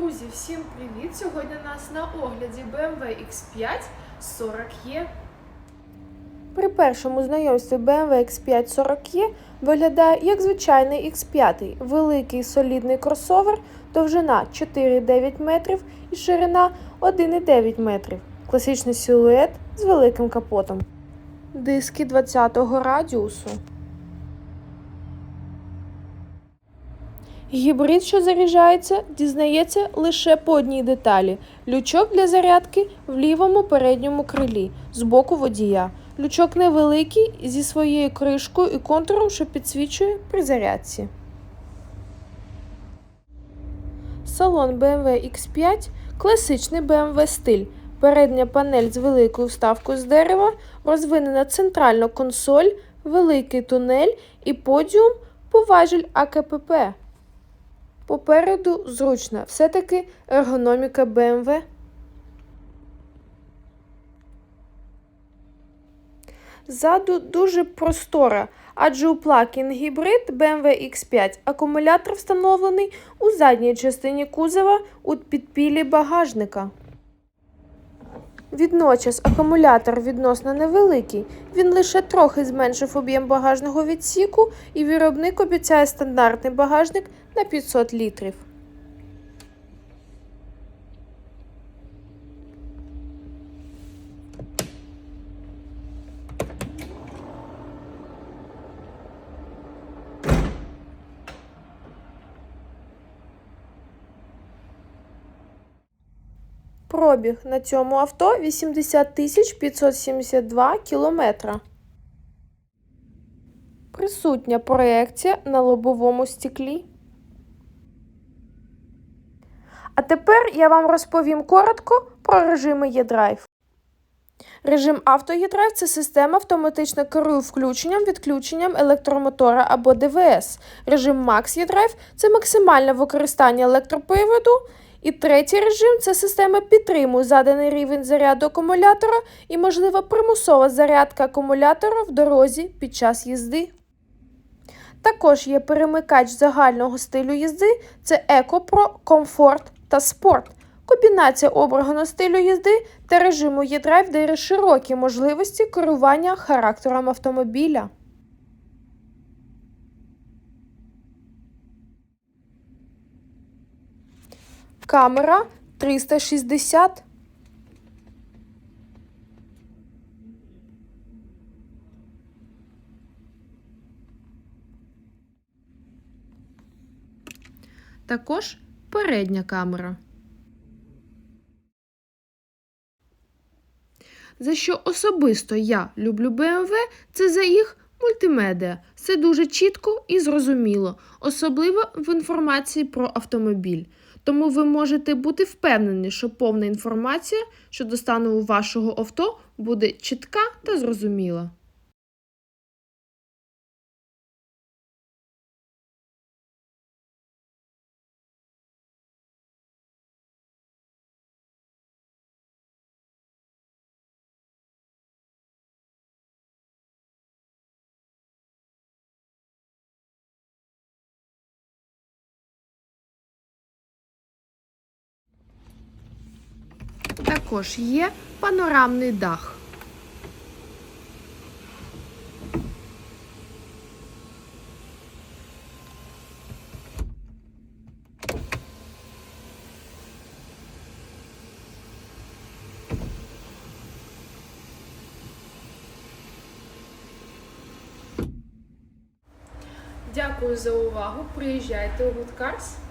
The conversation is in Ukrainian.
Друзі, всім привіт! Сьогодні у нас на огляді BMW X5 40E. При першому знайомстві BMW X5 40E виглядає як звичайний X5, великий солідний кросовер, довжина 4,9 метрів і ширина 1,9 метрів. Класичний силует з великим капотом. Диски 20-го радіусу. Гібрид, що заряджається, дізнається лише по одній деталі: лючок для зарядки в лівому передньому крилі з боку водія. Лючок невеликий зі своєю кришкою і контуром, що підсвічує при зарядці. Салон BMW X5 класичний BMW стиль. Передня панель з великою вставкою з дерева, розвинена центральна консоль, великий тунель і подіум поважіль АКПП. Попереду зручна, все-таки ергономіка BMW. Ззаду дуже простора, адже у плагін гібрид BMW X5 акумулятор встановлений у задній частині кузова у підпілі багажника. Відночас акумулятор відносно невеликий, він лише трохи зменшив об'єм багажного відсіку і виробник обіцяє стандартний багажник на 500 літрів. Пробіг на цьому авто 80 тисяч 572 кілометра. Присутня проекція на лобовому стеклі. А тепер я вам розповім коротко про режими eDrive. Режим авто eDrive – це система автоматично керує включенням, відключенням електромотора або ДВС. Режим Max eDrive – це максимальне використання електроприводу. І третій режим це система підтримує заданий рівень заряду акумулятора і можлива примусова зарядка акумулятора в дорозі під час їзди. Також є перемикач загального стилю їзди це EcoPro, Comfort та Sport. Комбінація обраного стилю їзди та режиму eDrive дає широкі можливості керування характером автомобіля. Камера 360. Також передня камера. За що особисто я люблю BMW, це за їх мультимедіа. Все дуже чітко і зрозуміло, особливо в інформації про автомобіль. Тому ви можете бути впевнені, що повна інформація щодо стану вашого авто буде чітка та зрозуміла. Також є панорамний дах. Дякую за увагу. Приїжджайте у Cars.